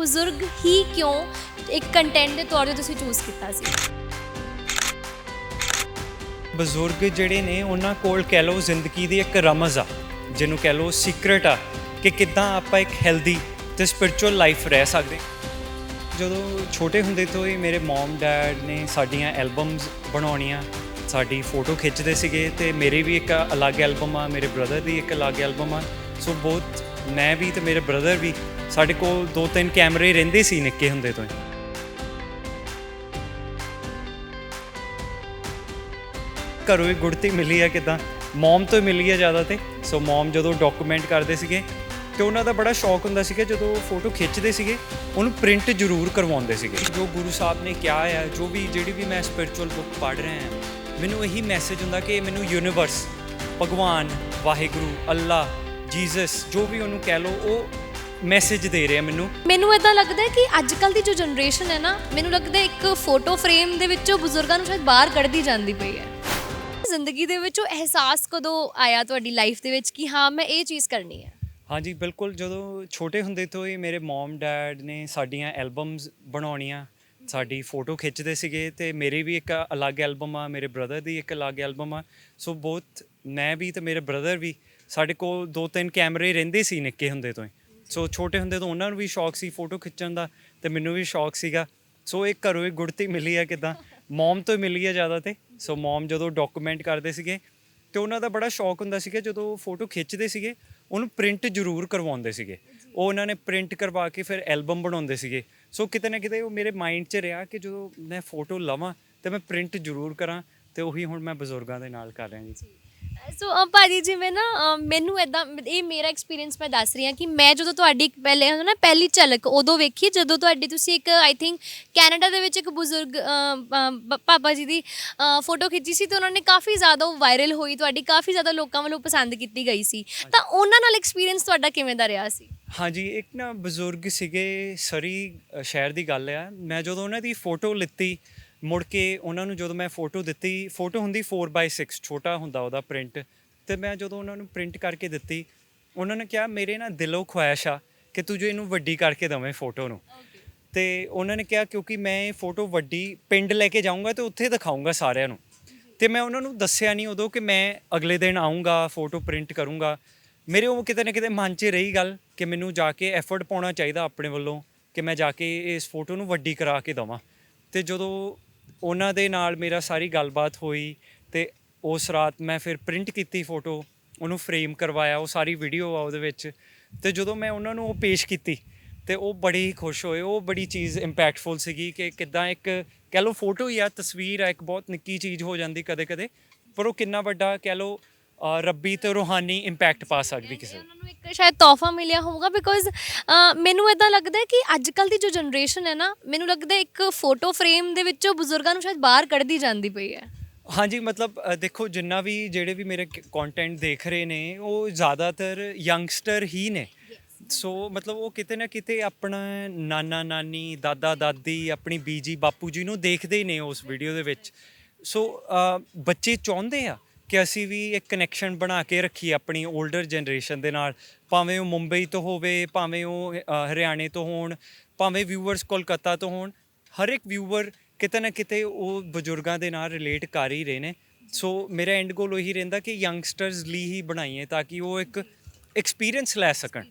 ਬਜ਼ੁਰਗ ਹੀ ਕਿਉਂ ਇੱਕ ਕੰਟੈਂਟ ਦੇ ਤੌਰ ਤੇ ਤੁਸੀਂ ਚੂਜ਼ ਕੀਤਾ ਸੀ? ਬਜ਼ੁਰਗ ਜਿਹੜੇ ਨੇ, ਉਹਨਾਂ ਕੋਲ ਕਹਿ ਲਓ ਜ਼ਿੰਦਗੀ ਦੀ ਇੱਕ ਰਮਜ਼ ਆ, ਜਿਹਨੂੰ ਕਹਿ ਲਓ ਸੀਕ੍ਰੇਟ ਆ, ਕਿ ਕਿੱਦਾਂ ਆਪਾਂ ਇੱਕ ਹੈਲਦੀ ਤੇ ਸਪਿਰਚੁਅਲ ਲਾਈਫ ਰਹਿ ਸਕਦੇ। ਜਦੋਂ ਛੋਟੇ ਹੁੰਦੇ ਤੋਂ ਹੀ ਮੇਰੇ ਮਮ ਡੈਡ ਨੇ ਸਾਡੀਆਂ ਐਲਬਮਸ ਬਣਾਉਣੀਆਂ, ਸਾਡੀ ਫੋਟੋ ਖਿੱਚਦੇ ਸੀਗੇ ਤੇ ਮੇਰੀ ਵੀ ਇੱਕ ਅਲੱਗ ਐਲਬਮ ਆ, ਮੇਰੇ ਬ੍ਰਦਰ ਦੀ ਇੱਕ ਅਲੱਗ ਐਲਬਮ ਆ। ਸੋ ਬਹੁਤ ਮੈਂ ਵੀ ਤੇ ਮੇਰੇ ਬ੍ਰਦਰ ਵੀ ਸਾਡੇ ਕੋਲ ਦੋ ਤਿੰਨ ਕੈਮਰੇ ਰਹਿੰਦੇ ਸੀ ਨਿੱਕੇ ਹੁੰਦੇ ਤੋਂ ਹੀ। ਘਰੋਂ ਹੀ ਗੁੜਤੀ ਮਿਲੀ ਹੈ ਕਿਦਾਂ? ਮਮ ਤੋਂ ਮਿਲੀ ਹੈ ਜ਼ਿਆਦਾ ਤੇ। ਸੋ ਮਮ ਜਦੋਂ ਡਾਕੂਮੈਂਟ ਕਰਦੇ ਸੀਗੇ, ਤੇ ਉਹਨਾਂ ਦਾ ਬੜਾ ਸ਼ੌਕ ਹੁੰਦਾ ਸੀਗਾ, ਜਦੋਂ ਫੋਟੋ ਖਿੱਚਦੇ ਸੀਗੇ, ਉਹਨੂੰ ਪ੍ਰਿੰਟ ਜ਼ਰੂਰ ਕਰਵਾਉਂਦੇ ਸੀਗੇ। ਜੋ ਗੁਰੂ ਸਾਹਿਬ ਨੇ ਕਿਹਾ ਹੈ ਜੋ ਵੀ ਜਿਹੜੀ ਵੀ ਮੈਂ ਸਪਿਰਚੁਅਲ ਬੁੱਕ ਪੜ੍ਹ ਰਿਹਾ ਹਾਂ ਮੈਨੂੰ ਇਹੀ ਮੈਸੇਜ ਹੁੰਦਾ ਕਿ ਮੈਨੂੰ ਯੂਨੀਵਰਸ ਭਗਵਾਨ, ਵਾਹਿਗੁਰੂ ਅੱਲਾ ਜੀਸਸ ਜੋ ਵੀ ਉਹਨੂੰ ਕਹਿ ਲਓ, ਉਹ ਮੈਸੇਜ ਦੇ ਰਿਹਾ ਮੈਨੂੰ। ਮੈਨੂੰ ਇਦਾਂ ਲੱਗਦਾ ਹੈ ਕਿ ਅੱਜ ਕੱਲ ਦੀ ਜੋ ਜਨਰੇਸ਼ਨ ਹੈ ਨਾ ਮੈਨੂੰ ਲੱਗਦਾ ਹੈ ਇੱਕ ਫੋਟੋ ਫਰੇਮ ਦੇ ਵਿੱਚੋਂ ਬਜ਼ੁਰਗਾਂ ਨੂੰ ਸ਼ਾਇਦ ਬਾਹਰ ਕੱਢਦੀ ਜਾਂਦੀ ਪਈ ਹੈ। ਜ਼ਿੰਦਗੀ ਦੇ ਵਿੱਚ ਉਹ ਅਹਿਸਾਸ ਕਦੋਂ ਆਇਆ ਤੁਹਾਡੀ ਲਾਈਫ ਦੇ ਵਿੱਚ ਕਿ ਹਾਂ ਮੈਂ ਇਹ ਚੀਜ਼ ਕਰਨੀ ਹੈ? ਹਾਂਜੀ ਬਿਲਕੁਲ। ਜਦੋਂ ਛੋਟੇ ਹੁੰਦੇ ਤੋਂ ਹੀ ਮੇਰੇ ਮਮ ਡੈਡ ਨੇ ਸਾਡੀਆਂ ਐਲਬਮਸ ਬਣਾਉਣੀਆਂ ਸਾਡੀ ਫੋਟੋ ਖਿੱਚਦੇ ਸੀਗੇ ਤੇ ਮੇਰੀ ਵੀ ਇੱਕ ਅਲੱਗ ਐਲਬਮ ਆ ਮੇਰੇ ਬ੍ਰਦਰ ਦੀ ਇੱਕ ਅਲੱਗ ਐਲਬਮ ਆ। ਸੋ ਬਹੁਤ ਮੈਂ ਵੀ ਤੇ ਮੇਰੇ ਬ੍ਰਦਰ ਵੀ ਸਾਡੇ ਕੋਲ ਦੋ ਤਿੰਨ ਕੈਮਰੇ ਰਹਿੰਦੇ ਸੀ ਨਿੱਕੇ ਹੁੰਦੇ ਤੋਂ ਹੀ। ਸੋ ਛੋਟੇ ਹੁੰਦੇ ਤੋਂ ਉਹਨਾਂ ਨੂੰ ਵੀ ਸ਼ੌਕ ਸੀ ਫੋਟੋ ਖਿੱਚਣ ਦਾ ਤੇ ਮੈਨੂੰ ਵੀ ਸ਼ੌਕ ਸੀਗਾ। ਸੋ ਇਹ ਘਰੋਂ ਹੀ ਗੁੜਤੀ ਮਿਲੀ ਹੈ ਕਿਦਾਂ? ਮਮ ਤੋਂ ਮਿਲੀ ਹੈ ਜ਼ਿਆਦਾ ਤੇ। ਸੋ ਮਮ ਜਦੋਂ ਡਾਕੂਮੈਂਟ ਕਰਦੇ ਸੀਗੇ ਤੇ ਉਹਨਾਂ ਦਾ ਬੜਾ ਸ਼ੌਕ ਹੁੰਦਾ ਸੀਗਾ, ਜਦੋਂ ਫੋਟੋ ਖਿੱਚਦੇ ਸੀਗੇ, ਉਹਨੂੰ ਪ੍ਰਿੰਟ ਜ਼ਰੂਰ ਕਰਵਾਉਂਦੇ ਸੀਗੇ। ਉਹ ਉਹਨਾਂ ਨੇ ਪ੍ਰਿੰਟ ਕਰਵਾ ਕੇ ਫਿਰ ਐਲਬਮ ਬਣਾਉਂਦੇ ਸੀਗੇ। ਸੋ ਕਿਤੇ ਨਾ ਕਿਤੇ ਉਹ ਮੇਰੇ ਮਾਈਂਡ 'ਚ ਰਿਹਾ ਕਿ ਜਦੋਂ ਮੈਂ ਫੋਟੋ ਲਵਾਂ ਤੇ ਮੈਂ ਪ੍ਰਿੰਟ ਜ਼ਰੂਰ ਕਰਾਂ ਤੇ ਉਹੀ ਹੁਣ ਮੈਂ ਬਜ਼ੁਰਗਾਂ ਦੇ ਨਾਲ ਕਰ ਰਿਹਾ ਜੀ। ਸੋ ਅ, ਭਾਜੀ ਜਿਵੇਂ ਨਾ ਅ, ਮੈਨੂੰ ਇਦਾਂ ਇਹ ਮੇਰਾ ਐਕਸਪੀਰੀਅੰਸ ਮੈਂ ਦੱਸ ਰਹੀ ਹਾਂ ਕਿ ਮੈਂ ਜਦੋਂ ਤੁਹਾਡੀ ਇੱਕ ਪਹਿਲੇ ਹੁੰਦਾ ਨਾ ਪਹਿਲੀ ਝਲਕ ਉਦੋਂ ਵੇਖੀ ਜਦੋਂ ਤੁਹਾਡੀ ਤੁਸੀਂ ਇੱਕ ਆਈ ਥਿੰਕ ਕੈਨੇਡਾ ਦੇ ਵਿੱਚ ਇੱਕ ਬਜ਼ੁਰਗ ਅ, ਅ, ਬ- ਪਾਪਾ ਜੀ ਦੀ ਫੋਟੋ ਖਿੱਚੀ ਸੀ ਤੇ ਉਹਨਾਂ ਨੇ ਕਾਫੀ ਜ਼ਿਆਦਾ ਉਹ ਵਾਇਰਲ ਹੋਈ ਤੁਹਾਡੀ ਕਾਫੀ ਜ਼ਿਆਦਾ ਲੋਕਾਂ ਵੱਲੋਂ ਪਸੰਦ ਕੀਤੀ ਗਈ ਸੀ। ਤਾਂ ਉਹਨਾਂ ਨਾਲ ਐਕਸਪੀਰੀਅੰਸ ਤੁਹਾਡਾ ਕਿਵੇਂ ਦਾ ਰਿਹਾ ਸੀ? ਹਾਂਜੀ ਇੱਕ ਨਾ ਬਜ਼ੁਰਗ ਸੀਗੇ ਸਰੀ ਅ, ਸ਼ਹਿਰ ਦੀ ਗੱਲ ਆ। ਮੈਂ ਜਦੋਂ ਉਹਨਾਂ ਦੀ ਫੋਟੋ ਲਿੱਤੀ ਮੁੜ ਕੇ ਉਹਨਾਂ ਨੂੰ ਜਦੋਂ ਮੈਂ ਫੋਟੋ ਦਿੱਤੀ ਫੋਟੋ ਹੁੰਦੀ 4x6 ਛੋਟਾ ਹੁੰਦਾ ਉਹਦਾ ਪ੍ਰਿੰਟ ਤੇ ਮੈਂ ਜਦੋਂ ਉਹਨਾਂ ਨੂੰ ਪ੍ਰਿੰਟ ਕਰਕੇ ਦਿੱਤੀ ਉਹਨਾਂ ਨੇ ਕਿਹਾ ਮੇਰੇ ਨਾ ਦਿਲੋਂ ਖੁਆਇਸ਼ ਆ ਕਿ ਤੂੰ ਜੋ ਇਹਨੂੰ ਵੱਡੀ ਕਰਕੇ ਦਵੇਂ ਫੋਟੋ ਨੂੰ। ਤੇ ਉਹਨਾਂ ਨੇ ਕਿਹਾ ਕਿਉਂਕਿ ਮੈਂ ਇਹ ਫੋਟੋ ਵੱਡੀ ਪਿੰਡ ਲੈ ਕੇ ਜਾਊਂਗਾ ਤੇ ਉੱਥੇ ਦਿਖਾਊਂਗਾ ਸਾਰਿਆਂ ਨੂੰ। ਤੇ ਮੈਂ ਉਹਨਾਂ ਨੂੰ ਦੱਸਿਆ ਨਹੀਂ ਉਦੋਂ ਕਿ ਮੈਂ ਅਗਲੇ ਦਿਨ ਆਊਂਗਾ ਫੋਟੋ ਪ੍ਰਿੰਟ ਕਰੂੰਗਾ। ਮੇਰੇ ਉਹ ਕਿਤੇ ਨਾ ਕਿਤੇ ਮਨ 'ਚ ਰਹੀ ਗੱਲ ਕਿ ਮੈਨੂੰ ਜਾ ਕੇ ਐਫਰਟ ਪਾਉਣਾ ਚਾਹੀਦਾ ਆਪਣੇ ਵੱਲੋਂ ਕਿ ਮੈਂ ਜਾ ਕੇ ਇਸ ਫੋਟੋ ਨੂੰ ਵੱਡੀ ਕਰਾ ਕੇ ਦਵਾਂ। ਤੇ ਜਦੋਂ ਉਹਨਾਂ ਦੇ ਨਾਲ ਮੇਰਾ ਸਾਰੀ ਗੱਲਬਾਤ ਹੋਈ ਤੇ ਉਸ ਰਾਤ ਮੈਂ ਫਿਰ ਪ੍ਰਿੰਟ ਕੀਤੀ ਫੋਟੋ ਉਹਨੂੰ ਫਰੇਮ ਕਰਵਾਇਆ, ਉਹ ਸਾਰੀ ਵੀਡੀਓ ਆ ਉਹਦੇ ਵਿੱਚ ਤੇ ਜਦੋਂ ਮੈਂ ਉਹਨਾਂ ਨੂੰ ਉਹ ਪੇਸ਼ ਕੀਤੀ ਤੇ ਉਹ ਬੜੇ ਹੀ ਖੁਸ਼ ਹੋਏ, ਉਹ ਬੜੀ ਚੀਜ਼ ਇੰਪੈਕਟਫੁਲ ਸੀਗੀ ਕਿ ਕਿਦਾਂ ਇੱਕ ਕਹਿ ਲਓ ਫੋਟੋ ਹੀ ਆ, ਤਸਵੀਰ ਆ, ਇੱਕ ਬਹੁਤ ਨਿੱਕੀ ਚੀਜ਼ ਹੋ ਜਾਂਦੀ ਕਦੇ-ਕਦੇ, ਪਰ ਉਹ ਕਿੰਨਾ ਵੱਡਾ ਕਹਿ ਲਓ ਅ, ਰੱਬੀ ਤੇ ਰੂਹਾਨੀ ਇੰਪੈਕਟ ਪਾ ਸਕਦੀ ਕਿਸੇ ਉਹਨਾਂ ਨੂੰ ਇੱਕ ਸ਼ਾਇਦ ਤੋਹਫਾ ਮਿਲਿਆ ਹੋਊਗਾ ਬਿਕੋਜ਼ ਮੈਨੂੰ ਇਦਾਂ ਲੱਗਦਾ ਹੈ ਕਿ ਅੱਜ ਕੱਲ ਦੀ ਜੋ ਜਨਰੇਸ਼ਨ ਹੈ ਨਾ ਮੈਨੂੰ ਲੱਗਦਾ ਹੈ ਇੱਕ ਫੋਟੋ ਫਰੇਮ ਦੇ ਵਿੱਚੋਂ ਬਜ਼ੁਰਗਾਂ ਨੂੰ ਸ਼ਾਇਦ ਬਾਹਰ ਕੱਢਦੀ ਜਾਂਦੀ ਪਈ ਹੈ। ਹਾਂਜੀ ਮਤਲਬ ਅ, ਦੇਖੋ ਜਿੰਨਾ ਵੀ ਜਿਹੜੇ ਵੀ ਮੇਰੇ ਕੰਟੈਂਟ ਦੇਖ ਰਹੇ ਨੇ ਉਹ ਜ਼ਿਆਦਾਤਰ ਯੰਗਸਟਰ ਹੀ ਨੇ। ਸੋ ਮਤਲਬ ਉਹ ਕਿਤੇ ਨਾ ਕਿਤੇ ਆਪਣਾ ਨਾਨਾ ਨਾਨੀ ਦਾਦਾ ਦਾਦੀ ਆਪਣੀ ਬੀਜੀ ਬਾਪੂ ਜੀ ਨੂੰ ਦੇਖਦੇ ਹੀ ਨੇ ਉਸ ਵੀਡੀਓ ਦੇ ਵਿੱਚ। ਸੋ ਅ, ਬੱਚੇ ਚਾਹੁੰਦੇ ਆ ਕਿ ਅਸੀਂ ਵੀ ਇੱਕ ਕਨੈਕਸ਼ਨ ਬਣਾ ਕੇ ਰੱਖੀਏ ਆਪਣੀ 올ਡਰ ਜਨਰੇਸ਼ਨ ਦੇ ਨਾਲ। ਭਾਵੇਂ ਉਹ ਮੁੰਬਈ ਤੋਂ ਹੋਵੇ, ਭਾਵੇਂ ਉਹ ਹਰਿਆਣੇ ਤੋਂ ਹੋਣ, ਭਾਵੇਂ ਵਿਊਅਰਸ ਕੋਲਕਾਤਾ ਤੋਂ ਹੋਣ, ਹਰ ਇੱਕ ਵਿਊਅਰ ਕਿਤੇ ਨਾ ਕਿਤੇ ਉਹ ਬਜ਼ੁਰਗਾਂ ਦੇ ਨਾਲ ਰਿਲੇਟ ਕਰ ਹੀ ਰਹੇ ਨੇ। ਸੋ ਮੇਰਾ ਐਂਡ ਗੋਲ ਉਹੀ ਰਹਿੰਦਾ ਕਿ ਯੰਗਸਟਰਸ ਲਈ ਹੀ ਬਣਾਈਏ ਤਾਂ ਕਿ ਉਹ ਇੱਕ ਐਕਸਪੀਰੀਅੰਸ ਲੈ ਸਕਣ।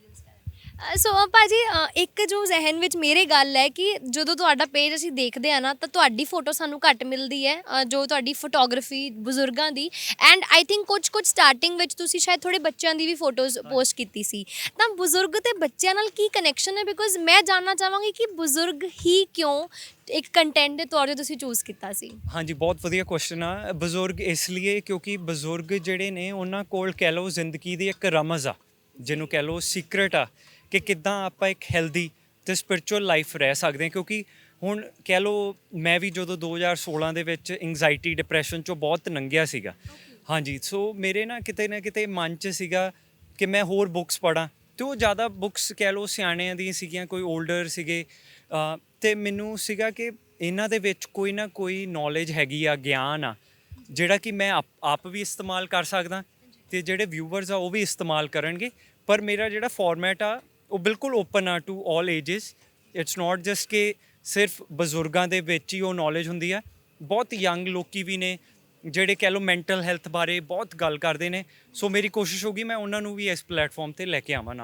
ਸੋ ਭਾਜੀ ਅ, ਇੱਕ ਜੋ ਜ਼ਿਹਨ ਵਿੱਚ ਮੇਰੇ ਗੱਲ ਹੈ ਕਿ ਜਦੋਂ ਤੁਹਾਡਾ ਪੇਜ ਅਸੀਂ ਦੇਖਦੇ ਆ ਨਾ ਤਾਂ ਤੁਹਾਡੀ ਫੋਟੋ ਸਾਨੂੰ ਘੱਟ ਮਿਲਦੀ ਹੈ ਅ, ਜੋ ਤੁਹਾਡੀ ਫੋਟੋਗ੍ਰਾਫੀ ਬਜ਼ੁਰਗਾਂ ਦੀ। ਐਂਡ ਆਈ ਥਿੰਕ ਕੁਝ ਕੁਝ ਸਟਾਰਟਿੰਗ ਵਿੱਚ ਤੁਸੀਂ ਸ਼ਾਇਦ ਥੋੜੇ ਬੱਚਿਆਂ ਦੀ ਵੀ ਫੋਟੋਜ਼ ਪੋਸਟ ਕੀਤੀ ਸੀ। ਤਾਂ ਬਜ਼ੁਰਗ ਤੇ ਬੱਚਿਆਂ ਨਾਲ ਕੀ ਕਨੈਕਸ਼ਨ ਹੈ? ਬਿਕੋਜ਼ ਮੈਂ ਜਾਣਨਾ ਚਾਹਾਂਗੀ ਕਿ ਬਜ਼ੁਰਗ ਹੀ ਕਿਉਂ ਇੱਕ ਕੰਟੈਂਟ ਦੇ ਤੌਰ ਤੇ ਤੁਸੀਂ ਚੂਜ਼ ਕੀਤਾ ਸੀ? ਹਾਂਜੀ ਬਹੁਤ ਵਧੀਆ ਕੁਐਸਚਨ ਆ। ਬਜ਼ੁਰਗ ਇਸ ਲਈ ਕਿਉਂਕਿ ਬਜ਼ੁਰਗ ਜਿਹੜੇ ਨੇ ਉਹਨਾਂ ਕੋਲ ਕਹਿ ਲਓ ਜ਼ਿੰਦਗੀ ਦੀ ਇੱਕ ਰਮਜ਼ ਆ ਜਿਹਨੂੰ ਕਹਿ ਲਓ ਸੀਕ੍ਰੇਟ ਆ। ਕਿ ਕਿੱਦਾਂ ਆਪਾਂ ਇੱਕ ਹੈਲਦੀ ਤੇ ਸਪਿਰਚੁਅਲ ਲਾਈਫ ਰਹਿ ਸਕਦੇ ਹਾਂ ਕਿਉਂਕਿ ਹੁਣ ਕਹਿ ਲਓ ਮੈਂ ਵੀ ਜਦੋਂ 2016 ਦੇ ਵਿੱਚ ਐਂਗਜ਼ਾਇਟੀ ਡਿਪਰੈਸ਼ਨ ਚੋਂ ਬਹੁਤ ਲੰਘਿਆ ਸੀਗਾ। ਹਾਂਜੀ ਸੋ ਮੇਰੇ ਨਾ ਕਿਤੇ ਨਾ ਕਿਤੇ ਮਨ 'ਚ ਸੀਗਾ ਕਿ ਮੈਂ ਹੋਰ ਬੁੱਕਸ ਪੜਾਂ ਤੇ ਉਹ ਜ਼ਿਆਦਾ ਬੁੱਕਸ ਕਹਿ ਲਓ ਸਿਆਣਿਆਂ ਦੀਆਂ ਸੀਗੀਆਂ ਕੋਈ 올ਡਰ ਸੀਗੇ। ਅ, ਤੇ ਮੈਨੂੰ ਸੀਗਾ ਕਿ ਇਹਨਾਂ ਦੇ ਵਿੱਚ ਕੋਈ ਨਾ ਕੋਈ ਨੌਲੇਜ ਹੈਗੀ ਆ ਗਿਆਨ ਆ ਜਿਹੜਾ ਕਿ ਮੈਂ ਆਪ- ਆਪ ਵੀ ਇਸਤੇਮਾਲ ਕਰ ਸਕਦਾ ਤੇ ਜਿਹੜੇ ਵਿਊਵਰਸ ਆ ਉਹ ਵੀ ਇਸਤੇਮਾਲ ਕਰਨਗੇ। ਪਰ ਮੇਰਾ ਜਿਹੜਾ ਫਾਰਮੈਟ ਆ ਉਹ ਬਿਲਕੁਲ ਓਪਨ ਆ to 올 ages it's not just ਕਿ ਸਿਰਫ ਬਜ਼ੁਰਗਾਂ ਦੇ ਵਿੱਚ ਹੀ ਉਹ ਨੌਲੇਜ ਹੁੰਦੀ ਹੈ ਬਹੁਤ ਯੰਗ ਲੋਕੀ ਵੀ ਨੇ, ਜਿਹੜੇ ਕਹਿ ਲਓ ਮੈਂਟਲ ਹੈਲਥ ਬਾਰੇ ਬਹੁਤ ਗੱਲ ਕਰਦੇ ਨੇ। ਸੋ ਮੇਰੀ ਕੋਸ਼ਿਸ਼ ਹੋਗੀ ਮੈਂ ਉਹਨਾਂ ਨੂੰ ਵੀ ਇਸ ਪਲੇਟਫਾਰਮ ਤੇ ਲੈ ਕੇ ਆਵਾਂ